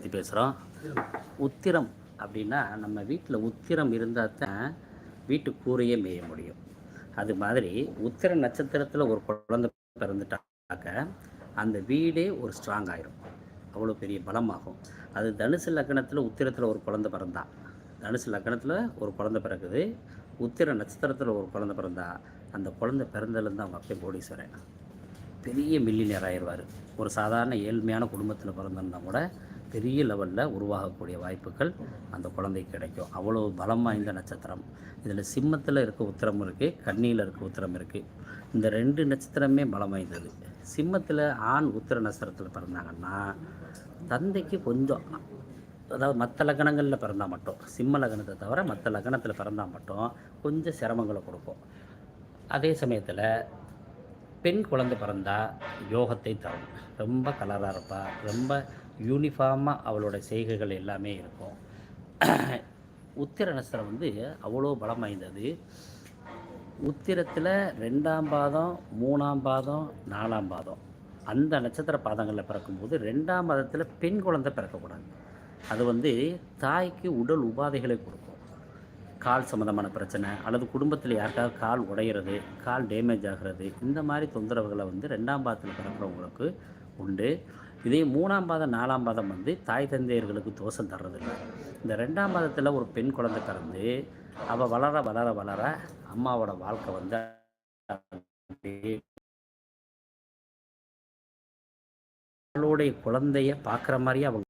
பற்றி பேசுகிறோம் உத்திரம் அப்படின்னா நம்ம வீட்டில் உத்திரம் இருந்தால் தான் வீட்டு கூரையே மேய முடியும். அது மாதிரி உத்திர நட்சத்திரத்தில் ஒரு குழந்தை பிறந்துட்டாக்க அந்த வீடே ஒரு ஸ்ட்ராங் ஆயிரும். அவ்வளோ பெரிய பலமாகும். அது தனுசு லக்னத்தில் உத்திரத்தில் ஒரு குழந்தை பிறந்தா. தனுசு லக்னத்தில் ஒரு குழந்தை பிறக்குது. உத்திர நட்சத்திரத்தில் ஒரு குழந்தை பிறந்தா. அந்த குழந்தை பிறந்ததுலேருந்து அவங்க அப்பே கோடீஸ்வரன். பெரிய மில்லினியர் ஆயிடுவார். ஒரு சாதாரண ஏழ்மையான குடும்பத்தில் பிறந்திருந்தா கூட பெரிய லெவலில் உருவாகக்கூடிய வாய்ப்புகள் அந்த குழந்தைக்கு கிடைக்கும். அவ்வளோ பலம் வாய்ந்த நட்சத்திரம். இதில் சிம்மத்தில் இருக்க உத்திரம் இருக்குது கண்ணியில் இருக்க உத்திரம் இருக்குது இந்த ரெண்டு நட்சத்திரமே பலம் வாய்ந்தது. சிம்மத்தில் ஆண் உத்திர நட்சத்திரத்தில் பிறந்தாங்கன்னா தந்தைக்கு கொஞ்சம் அதாவது மற்ற லக்னங்களில் பிறந்தால் மட்டும் சிம்ம லக்னத்தை தவிர மற்ற லக்னத்தில் பிறந்தால் மட்டும் கொஞ்சம் சிரமங்களை கொடுக்கும். அதே சமயத்தில் பெண் குழந்தை பிறந்தால் யோகத்தை தரும். ரொம்ப கலராக இருப்பாள் ரொம்ப யூனிஃபார்மாக அவளோட செய்கைகள் எல்லாமே இருக்கும். உத்திர நட்சத்திரம் வந்து அவ்வளோ பலம் வாய்ந்தது. உத்திரத்தில் ரெண்டாம் பாதம் மூணாம் பாதம் நாலாம் பாதம். அந்த நட்சத்திர பாதங்களில் பிறக்கும்போது ரெண்டாம் பாதத்தில் பெண் குழந்தை பிறக்கக்கூடாது. அது வந்து தாய்க்கு உடல் உபாதைகளை கொடுக்கும். கால் சம்மந்தமான பிரச்சனை அல்லது குடும்பத்தில் யாருக்காவது கால் உடையிறது கால் டேமேஜ் ஆகிறது இந்த மாதிரி தொந்தரவுகளை வந்து ரெண்டாம் பாதத்தில் பிறக்கிறவங்களுக்கு உண்டு. இதே மூணாம் பாதம் நாலாம் பாதம் வந்து தாய் தந்தையர்களுக்கு தோஷம் தர்றதில்லை. இந்த ரெண்டாம் பாதத்தில் ஒரு பெண் குழந்தை பிறந்து அவள் வளர வளர வளர அம்மாவோட வாழ்க்கை வந்து அவளுடைய குழந்தைய பார்க்குற மாதிரியே அவங்க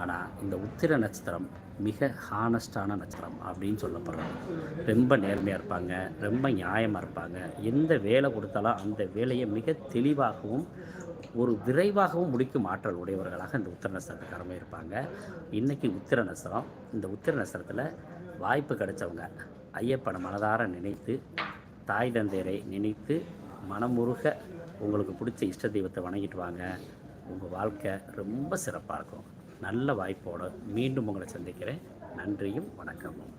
ஆனால் இந்த உத்திர நட்சத்திரம் மிக ஹானஸ்டான நட்சத்திரம் அப்படின்னு சொல்லப்படுறாங்க. ரொம்ப நேர்மையாக இருப்பாங்க ரொம்ப நியாயமாக இருப்பாங்க. எந்த வேலை கொடுத்தாலும் அந்த வேலையை மிக தெளிவாகவும் ஒரு விரைவாகவும் முடிக்கும் ஆற்றல் உடையவர்களாக இந்த உத்திர நட்சத்திரக்காரமே இருப்பாங்க. இன்றைக்கி உத்திர நட்சத்திரம். இந்த உத்திர நட்சத்திரத்தில் வாய்ப்பு கிடைச்சவங்க ஐயப்பனை மனதார நினைத்து தாய் தந்தையரை நினைத்து மனமுருக உங்களுக்கு பிடிச்ச இஷ்ட தெய்வத்தை வணங்கிட்டு வாங்க. உங்கள் வாழ்க்கை ரொம்ப சிறப்பாக இருக்கும். நல்ல வாய்ப்போடு மீண்டும் உங்களை சந்திக்கிறேன். நன்றியும் வணக்கமும்.